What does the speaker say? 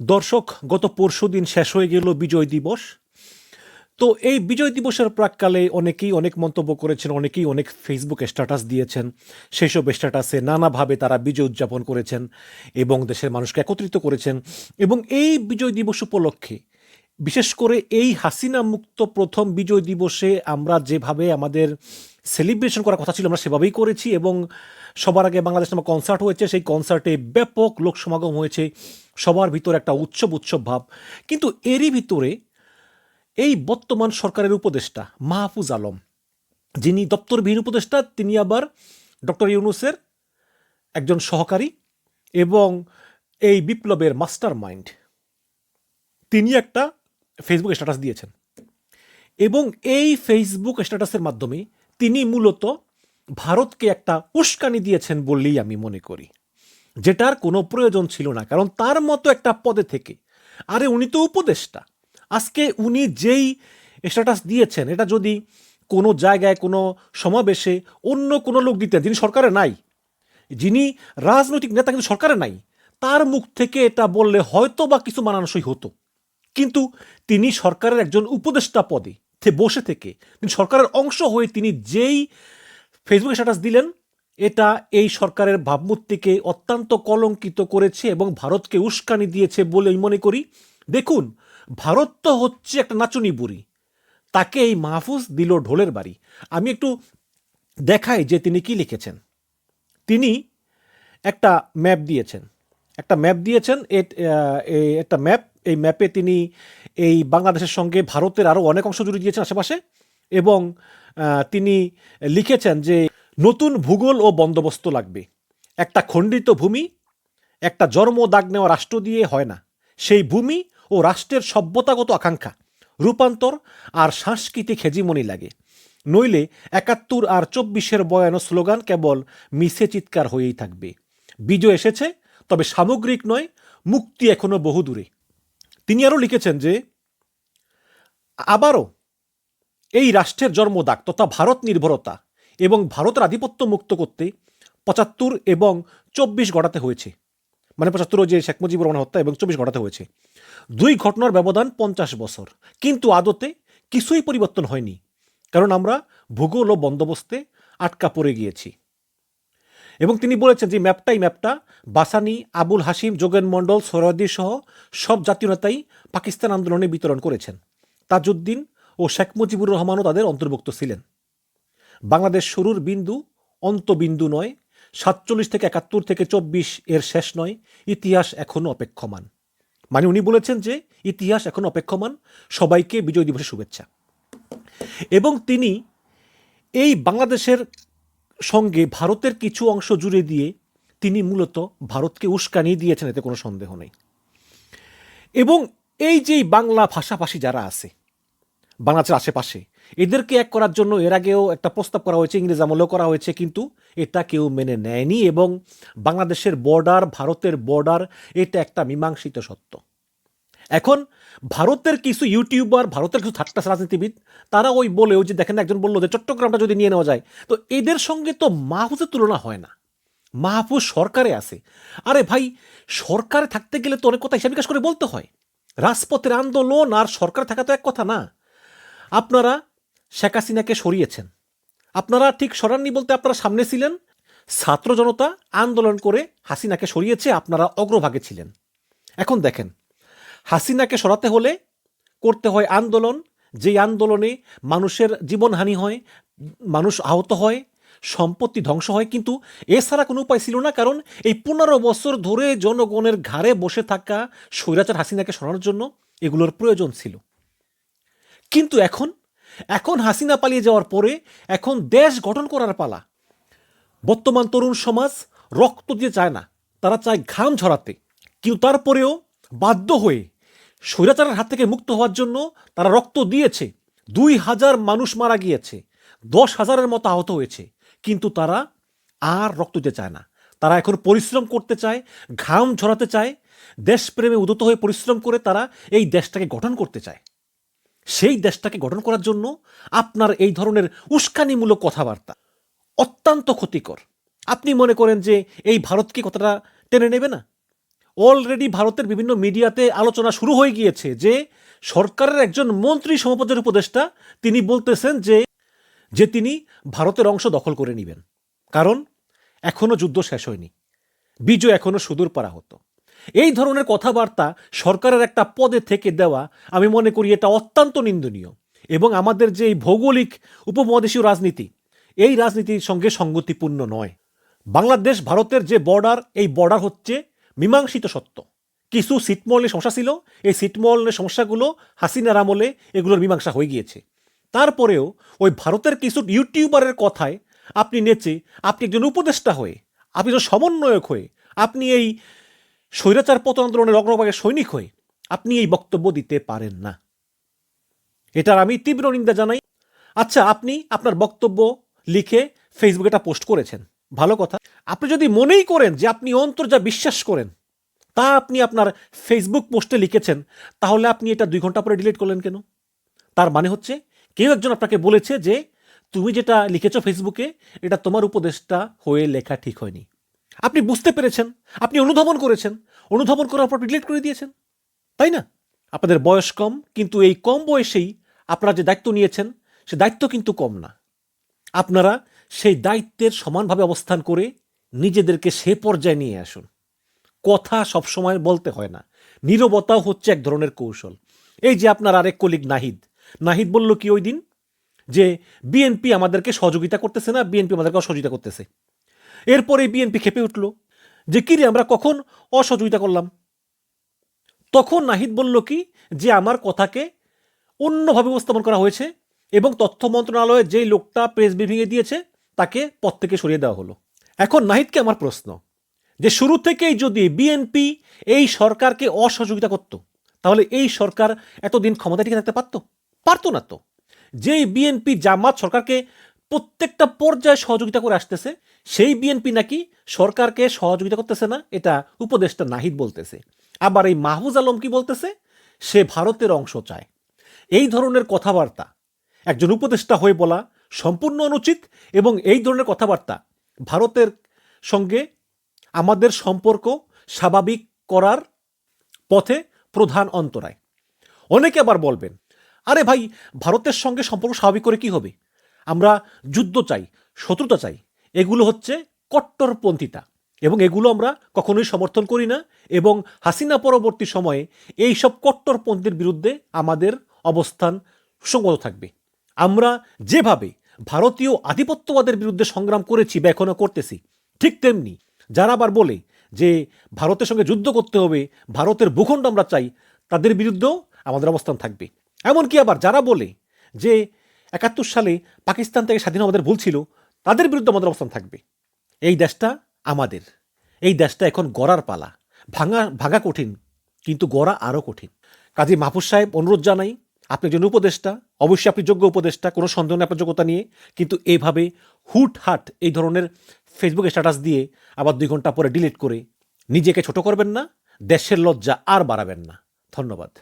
দর্শক, গত পরশু দিন শেষ হয়ে গেল বিজয় দিবস। তো এই বিজয় দিবসের প্রাককালে অনেকেই অনেক মন্তব্য করেছেন, অনেকেই অনেক ফেসবুক স্ট্যাটাস দিয়েছেন। সেই সব স্ট্যাটাসে নানাভাবে তারা বিজয় উদযাপন করেছেন এবং দেশের মানুষকে একত্রিত করেছেন। এবং এই বিজয় দিবস উপলক্ষে বিশেষ করে এই হাসিনা মুক্ত প্রথম বিজয় দিবসে আমরা যেভাবে আমাদের সেলিব্রেশন করার কথা ছিল, আমরা সেভাবেই করেছি এবং সবার আগে বাংলাদেশ নামে কনসার্ট হয়েছে। সেই কনসার্টে ব্যাপক লোক সমাগম হয়েছে। সবার ভিতরে একটা উৎসব উৎসব ভাব। কিন্তু এরই ভিতরে এই বর্তমান সরকারের উপদেষ্টা মাহফুজ আলম, যিনি দপ্তরবিহীন উপদেষ্টা, তিনি আবার ডক্টর ইউনুসের একজন সহকারী এবং এই বিপ্লবের মাস্টার মাইন্ড তিনি একটা ফেসবুক স্ট্যাটাস দিয়েছেন। এবং এই ফেসবুক স্ট্যাটাসের মাধ্যমে তিনি মূলত ভারতকে একটা উস্কানি দিয়েছেন বললেই আমি মনে করি। যেটার কোনো প্রয়োজন ছিল না, কারণ তার মতো একটা পদে থেকে। আরে উনি তো উপদেষ্টা। আজকে উনি যেই স্ট্যাটাস দিয়েছেন, এটা যদি কোনো জায়গায়, কোনো সমাবেশে অন্য কোনো লোক দিতেন, যিনি সরকারে নাই, যিনি রাজনৈতিক নেতা কিন্তু সরকারে নাই, তার মুখ থেকে এটা বললে হয়তো বা কিছু মানানসই হতো। কিন্তু তিনি সরকারের একজন উপদেষ্টা পদে বসে থেকে তিনি সরকারের অংশ হয়ে তিনি যেই ফেসবুকে স্ট্যাটাস দিলেন, এটা এই সরকারের ভাবমূর্তিকে অত্যন্ত কলঙ্কিত করেছে এবং ভারতকে উস্কানি দিয়েছে বলে আমি মনে করি। দেখুন, ভারত তো হচ্ছে একটা নাচুনি বুড়ি। তাকে এই মাহফুজ দিল ঢোলের বাড়ি। আমি একটু দেখাই যে তিনি কি লিখেছেন। তিনি একটা ম্যাপ দিয়েছেন। একটা ম্যাপ দিয়েছেন একটা ম্যাপ এই ম্যাপে তিনি এই বাংলাদেশের সঙ্গে ভারতের আরও অনেক অংশ জুড়ে দিয়েছেন আশেপাশে এবং তিনি লিখেছেন যে নতুন ভূগোল ও বন্দোবস্ত লাগবে। একটা খণ্ডিত ভূমি, একটা জন্ম দাগ নেওয়া রাষ্ট্র দিয়ে হয় না। সেই ভূমি ও রাষ্ট্রের সভ্যতাগত আকাঙ্ক্ষা, রূপান্তর আর সাংস্কৃতিক হেজিমনি লাগে। নইলে একাত্তর আর চব্বিশের বয়ানো স্লোগান কেবল মিশে চিৎকার হয়েই থাকবে। বিজয় এসেছে, তবে সামগ্রিক নয়, মুক্তি এখনও বহু দূরে তিনি আরও লিখেছেন যে, আবারও এই রাষ্ট্রের জন্মদাগ তথা ভারত নির্ভরতা এবং ভারতের আধিপত্য মুক্ত করতে পঁচাত্তর এবং চব্বিশ গড়াতে হয়েছে। মানে পঁচাত্তর যে শেখ মুজিবুর রহমান হত্যা এবং চব্বিশ ঘটাতে হয়েছে। দুই ঘটনার ব্যবধান পঞ্চাশ বছর। কিন্তু আদতে কিছুই পরিবর্তন হয়নি। কারণ আমরা ভূগোল ও বন্দোবস্তে আটকা পড়ে গিয়েছি। এবং তিনি বলেছেন যে ম্যাপটাই ম্যাপটা। বাসানি, আবুল হাসিম যোগেন মণ্ডল সৈয়দি সহ সব জাতীয় নেতাই পাকিস্তান আন্দোলনে বিতরণ করেছেন। তাজউদ্দিন ও শেখ মুজিবুর রহমানও তাদের অন্তর্ভুক্ত ছিলেন। বাংলাদেশ শুরুর বিন্দু অন্তবিন্দু নয়, সাতচল্লিশ থেকে একাত্তর থেকে চব্বিশ এর শেষ নয়, ইতিহাস এখনও অপেক্ষমান। মানে উনি বলেছেন যে ইতিহাস এখন অপেক্ষমান, সবাইকে বিজয় দিবসের শুভেচ্ছা। এবং তিনি এই বাংলাদেশের সঙ্গে ভারতের কিছু অংশ জুড়ে দিয়ে তিনি মূলত ভারতকে উস্কানি দিয়েছেন, এতে কোনো সন্দেহ নেই। এবং এই যে বাংলা ভাষাভাষী যারা আছে, বাংলাদেশের আশেপাশে, এদেরকে এক করার জন্য এর আগেও একটা প্রস্তাব করা হয়েছে, ইংরেজ আমলেও করা হয়েছে, কিন্তু এটা কেউ মেনে নেয়নি এবং বাংলাদেশের বর্ডার ভারতের বর্ডার এটা একটা মীমাংসিত সত্য। এখন ভারতের কিছু ইউটিউবার, ভারতের কিছু থাট্টাস রাজনীতিবিদ, তারা ওই বলেও যে দেখেন একজন বলল যে চট্টগ্রামটা যদি নিয়ে নেওয়া যায়, তো এদের সঙ্গে তো মাহফুজের তুলনা হয় না। মাহফুজ সরকারে আছে। আরে ভাই, সরকারে থাকতে গেলে তো অনেক কথা হিসাব নিকাশ করে বলতে হয়। রাজপথের আন্দোলন আর সরকার থাকা তো এক কথা না। আপনারা শেখ হাসিনাকে সরিয়েছেন। আপনারা ঠিক সরাননি বলতে আপনারা সামনে ছিলেন। ছাত্র জনতা আন্দোলন করে হাসিনাকে সরিয়েছে, আপনারা অগ্রভাগে ছিলেন। এখন দেখেন হাসিনাকে সরাতে হলে করতে হয় আন্দোলন। যেই আন্দোলনে মানুষের জীবনহানি হয়, মানুষ আহত হয়, সম্পত্তি ধ্বংস হয়। কিন্তু এছাড়া কোনো উপায় ছিল না, কারণ এই পনেরো বছর ধরে জনগণের ঘাড়ে বসে থাকা স্বৈরাচার হাসিনাকে সরানোর জন্য এগুলোর প্রয়োজন ছিল। কিন্তু এখন এখন হাসিনা পালিয়ে যাওয়ার পরে, এখন দেশ গঠন করার পালা। বর্তমান তরুণ সমাজ রক্ত দিয়ে চায় না, তারা চায় ঘাম ঝরাতে। কিন্তু তারপরেও বাধ্য হয়ে স্বৈরাচারের হাত থেকে মুক্ত হওয়ার জন্য তারা রক্ত দিয়েছে। দুই হাজার মানুষ মারা গিয়েছে, দশ হাজারের মতো আহত হয়েছে। কিন্তু তারা আর রক্ত দিতে চায় না। তারা এখন পরিশ্রম করতে চায়, ঘাম ঝরাতে চায়, দেশপ্রেমে উদত হয়ে পরিশ্রম করে তারা এই দেশটাকে গঠন করতে চায়। সেই দেশটাকে গঠন করার জন্য আপনার এই ধরনের উস্কানিমূলক কথাবার্তা অত্যন্ত ক্ষতিকর। আপনি মনে করেন যে এই ভারতকে কতটা টেনে নেবে না? অলরেডি ভারতের বিভিন্ন মিডিয়াতে আলোচনা শুরু হয়ে গিয়েছে যে সরকারের একজন মন্ত্রী সমপদের উপদেষ্টা তিনি বলতেছেন যে যে তিনি ভারতের অংশ দখল করে নেবেন। কারণ এখনও যুদ্ধ শেষ হয়নি। বিজয় এখনও সুদূর পারা হতো। এই ধরনের কথাবার্তা সরকারের একটা পদে থেকে দেওয়া আমি মনে করি এটা অত্যন্ত নিন্দনীয়। এবং আমাদের যে এই ভৌগোলিক উপমহাদেশীয় রাজনীতি, এই রাজনীতির সঙ্গে সঙ্গতিপূর্ণ নয়। বাংলাদেশ ভারতের যে বর্ডার, এই বর্ডার হচ্ছে মীমাংসিত সত্য। কিছু সিটমহলের সমস্যা ছিল। এই সিটমহলের সমস্যাগুলো হাসিনার আমলে এগুলোর মীমাংসা হয়ে গিয়েছে। তারপরেও ওই ভারতের কিছু ইউটিউবারের কথায় আপনি নেচে, আপনি একজন উপদেষ্টা হয়ে, আপনি একজন সমন্বয়ক হয়ে, আপনি এই স্বৈরাচার পতন আন্দোলনের অগ্রভাগের সৈনিক হয়ে, আপনি এই বক্তব্য দিতে পারেন না। এটার আমি তীব্র নিন্দা জানাই। আচ্ছা আপনি আপনার বক্তব্য লিখে ফেসবুকে এটা পোস্ট করেছেন। ভালো কথা। আপনি যদি মনেই করেন যে আপনি অন্তর যা বিশ্বাস করেন, তা আপনি আপনার ফেসবুক পোস্টে লিখেছেন, তাহলে আপনি এটা দুই ঘণ্টা পরে ডিলিট করলেন কেন? তার মানে হচ্ছে, কেউ একজন আপনাকে বলেছে যে, তুমি যেটা লিখেছো ফেসবুকে এটা তোমার উপদেশটা হয়ে লেখা ঠিক হয়নি। আপনি বুঝতে পেরেছেন, আপনি অনুধাবন করেছেন, অনুধাবন করার পর ডিলিট করে দিয়েছেন। তাই না? আপনাদের বয়স কম, কিন্তু এই কম বয়সেই আপনারা যে দায়িত্ব নিয়েছেন, সে দায়িত্ব কিন্তু কম না। আপনারা সেই দায়িত্বের সমানভাবে অবস্থান করে নিজেদেরকে সে পর্যায়ে নিয়ে আসুন। কথা সবসময় বলতে হয় না। নীরবতাও হচ্ছে এক ধরনের কৌশল। এই যে আপনার আরেক কলিগ নাহিদ। নাহিদ বলল কি ওই দিন? যে বিএনপি আমাদেরকে সহযোগিতা করতেছে না বিএনপি আমাদেরকে অসহযোগিতা করতেছে। এরপরে বিএনপি খেপে উঠল। যে কিরে আমরা কখন অসহযোগিতা করলাম? তখন নাহিদ বলল কি? যে আমার কথাকে অন্যভাবে উপস্থাপন করা হয়েছে এবং তথ্য মন্ত্রণালয়ে যেই লোকটা প্রেস ব্রিফিংয়ে দিয়েছে পদ থেকে সরিয়ে দেওয়া হলো। এখন নাহিদকে আমার প্রশ্ন, যে শুরু থেকেই যদি বিএনপি এই সরকারকে অসহযোগিতা করত, তাহলে এই সরকার এতদিন ক্ষমতা টিকে থাকতে পারত? পারতো না তো। যেই বিএনপি জামাত সরকারকে প্রত্যেকটা পর্যায়ে সহযোগিতা করে আসতেছে, সেই বিএনপি নাকি সরকারকে সহযোগিতা করতেছে না, এটা উপদেষ্টা নাহিদ বলতেছে। আবার এই মাহফুজ আলম কি বলতেছে? সে ভারতের অংশ চায়। এই ধরনের কথাবার্তা একজন উপদেষ্টা হয়ে বলা সম্পূর্ণ অনুচিত এবং এই ধরনের কথাবার্তা ভারতের সঙ্গে আমাদের সম্পর্ক স্বাভাবিক করার পথে প্রধান অন্তরায়। অনেকে আবার বলবেন, আরে ভাই, ভারতের সঙ্গে সম্পর্ক স্বাভাবিক করে কি হবে? আমরা যুদ্ধ চাই, শত্রুতা চাই, এগুলো হচ্ছে কট্টরপন্থিতা এবং এগুলো আমরা কখনোই সমর্থন করি না এবং হাসিনা পরবর্তী সময়ে এই সব কট্টরপন্থীর বিরুদ্ধে আমাদের অবস্থান সুসংগত থাকবে। আমরা যেভাবে ভারতীয় আধিপত্যবাদের বিরুদ্ধে সংগ্রাম করেছি বা এখনও করতেছি, ঠিক তেমনি যারা আবার বলে যে ভারতের সঙ্গে যুদ্ধ করতে হবে, ভারতের ভূখণ্ড আমরা চাই, তাদের বিরুদ্ধেও আমাদের অবস্থান থাকবে। এমনকি আবার যারা বলে যে একাত্তর সালে পাকিস্তান থেকে স্বাধীন আমাদের ভুল ছিল, তাদের বিরুদ্ধে আমাদের অবস্থান থাকবে। এই দেশটা আমাদের। এই দেশটা এখন গড়ার পালা। ভাঙা ভাঙা কঠিন, কিন্তু গড়া আরও কঠিন। কাজী মাহফুজ সাহেব অনুরোধ জানাই আপনি একজন উপদেষ্টা, অবশ্যই আপনি যোগ্য উপদেষ্টা, কোনো সন্দেহ নেই আপনার যোগ্যতা নিয়ে, কিন্তু এইভাবে হুট হাট এই ধরনের ফেসবুকে স্ট্যাটাস দিয়ে আবার দুই ঘণ্টা পরে ডিলিট করে নিজেকে ছোট করবেন না, দেশের লজ্জা আর বাড়াবেন না। ধন্যবাদ।